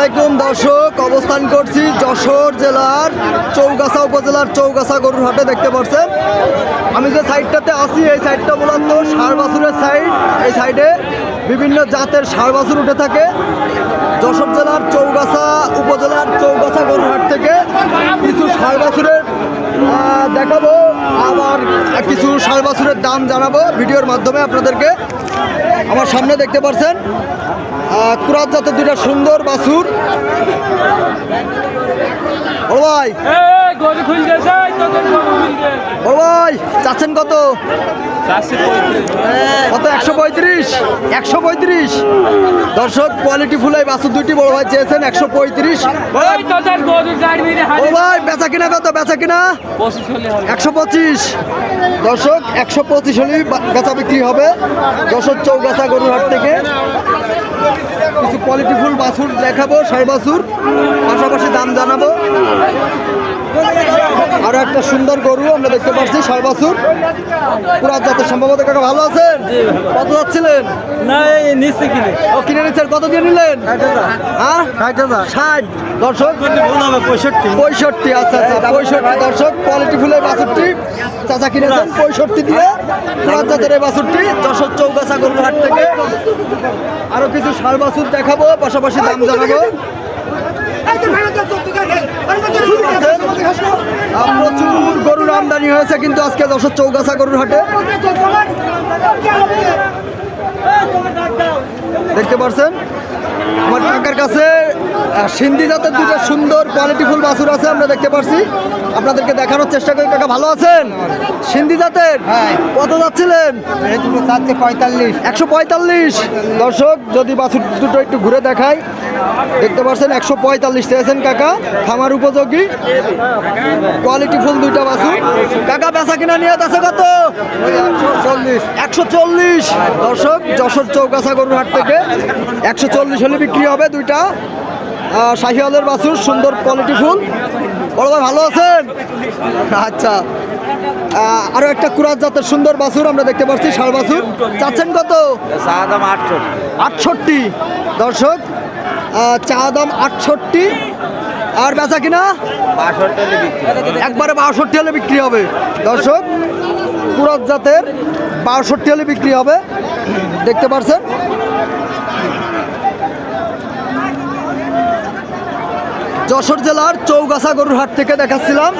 আলাইকুম, দর্শক। অবস্থান করছি যশোর জেলার চৌগাছা উপজেলার চৌগাছা গরুর হাটে, দেখতে পাচ্ছেন? আমি যে সাইডটাতে আছি, এই সাইডটা মূলত ষাড় বাছুরের সাইড। এই সাইডে বিভিন্ন জাতের ষাড় বাছুর উঠে থাকে। যশোর জেলার চৌগাছা, উপজেলার চৌগাছা গরুর হাট থেকে কিছু ষাড় বাছুরের দেখাবো। আবার কিছু ষাড় বাছুরের দাম জানাব ভিডিওর মাধ্যমে আপনাদেরকে। আমার সামনে দেখতে পাচ্ছেন কুরাত জাতের দুইটা সুন্দর বাছুর। ও ভাই ও ভাই চাচ্ছেন কত? কত একশো পঁয়ত্রিশ? একশো পঁয়ত্রিশ? দর্শক কোয়ালিটি ফুল এই বাছুর দুইটি বড় ভাই চেয়েছেন একশো পঁয়ত্রিশ। ও ভাই বেচা কিনা কত? বেচা কিনা? একশো পঁচিশ। দর্শক একশো পঁচিশ হলেই বেচা বিক্রি হবে। যশোর চৌগাছা গরুর হাট থেকে। কিছু কোয়ালিটি ফুল বাছুর দেখাবো ষাড় বাছুর। পাশাপাশি দাম জানাব। আরও একটা সুন্দর গরু আমরা দেখতে পাচ্ছি ষাড় বাছুর পুরা জাতের সম্ভবত কাকা ভালো আছেন? কত যাচ্ছিলেন? না এই নিচে কিনে। ও কিনে নিচ্ছেন। কত দিয়ে নিলেন? হ্যাঁ? ষাট দর্শক? পঁয়ষট্টি। পঁয়ষট্টি আচ্ছা আচ্ছা পঁয়ষট্টি দর্শক কোয়ালিটি ফুলের বাছুরটি। চাচা কিনেছেন পঁয়ষট্টি দিয়ে। পুরাত জাতের এই বাছুরটি যশোর চৌগাছা গরুর হাট থেকে। আরও কিছু ষাড় বাছুর দেখাবো পাশাপাশি দাম জানাব। প্রচুর গরুর আমদানি হয়েছে কিন্তু আজকে যশোর চৌগাছা গরুর হাটে। দেখতে পাচ্ছেন আমার কাকার কাছে সিন্ধি জাতের দুটো সুন্দর কোয়ালিটিফুল বাছুর আছে আমরা দেখতে পাচ্ছি আপনাদেরকে দেখানোর চেষ্টা করি কাকা ভালো আছেন? সিন্ধি জাতের? কত যাচ্ছিলেন? পঁয়তাল্লিশ। একশো পঁয়তাল্লিশ। দর্শক যদি বাছুর দুটো একটু ঘুরে দেখাই দেখতে পাচ্ছেন একশো পঁয়তাল্লিশ চেয়েছেন কাকা। খামার উপযোগী। কোয়ালিটি ফুল দুইটা বাছুর। কাকা বেচা কিনা নিয়ে আছে কত? একশো চল্লিশ। দর্শক যশোর চৌকাছা গরুর হাট থেকে একশো চল্লিশ হলে বিক্রি হবে দুইটা। শাহিওয়ালের বাছুর সুন্দর কোয়ালিটি ফুল। বড় ভাই ভালো আছেন? আচ্ছা। আহ, আরও একটা কুরাত জাতের সুন্দর বাছুর আমরা দেখতে পাচ্ছি ষাড় বাছুর। চাচ্ছেন কত? আটষট্টি। দর্শক চা দাম আটষট্টি। আর বেচা কিনা? একবারে বাষট্টি হলে বিক্রি হবে। দর্শক পুরত জাতের বাষট্টি হলে বিক্রি হবে। দেখতে পারছেন? যশোর জেলার চৌগাছা গরুর হাট থেকে দেখাচ্ছিলাম।